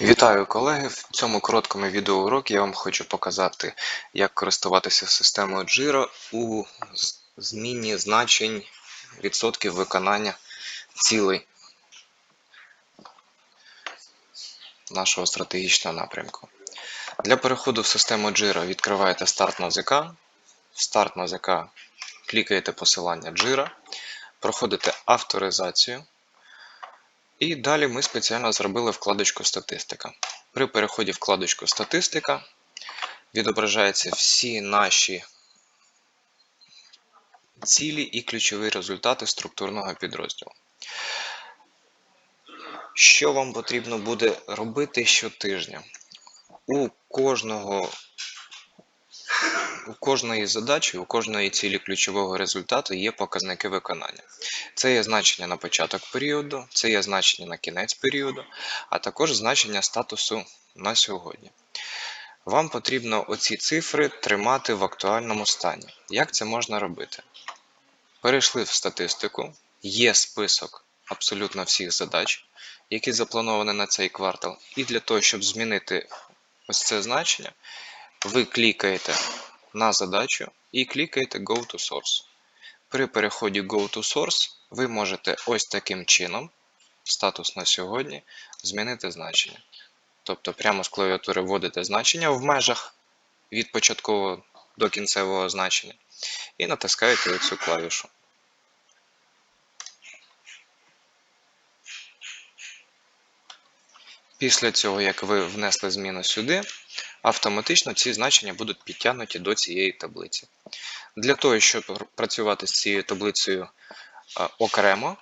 Вітаю колеги! В цьому короткому відеоуроці я вам хочу показати, як користуватися системою Jira у зміні значень відсотків виконання цілей нашого стратегічного напрямку. Для переходу в систему Jira відкриваєте старт на ЗК, в старт на ЗК клікаєте посилання Jira, проходите авторизацію. І далі ми спеціально зробили вкладочку Статистика. При переході вкладочку Статистика відображаються всі наші цілі і ключові результати структурного підрозділу. Що вам потрібно буде робити щотижня? У кожного у кожної задачі, у кожної цілі ключового результату є показники виконання. Це є значення на початок періоду, це є значення на кінець періоду, а також значення статусу на сьогодні. Вам потрібно оці цифри тримати в актуальному стані. Як це можна робити? Перейшли в статистику, є список абсолютно всіх задач, які заплановані на цей квартал. І для того, щоб змінити ось це значення, ви клікаєте на задачу і клікаєте Go to Source. При переході Go to Source ви можете ось таким чином, статус на сьогодні, змінити значення. Тобто прямо з клавіатури вводите значення в межах від початкового до кінцевого значення і натискаєте цю клавішу. Після цього, як ви внесли зміну сюди, автоматично ці значення будуть підтягнуті до цієї таблиці. Для того, щоб працювати з цією таблицею окремо,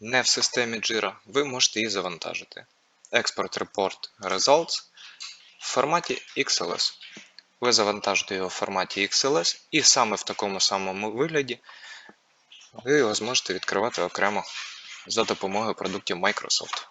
не в системі Jira, ви можете її завантажити. Export Report Results в форматі XLS. Ви завантажите його в форматі XLS, і саме в такому самому вигляді ви його зможете відкривати окремо за допомогою продуктів Microsoft.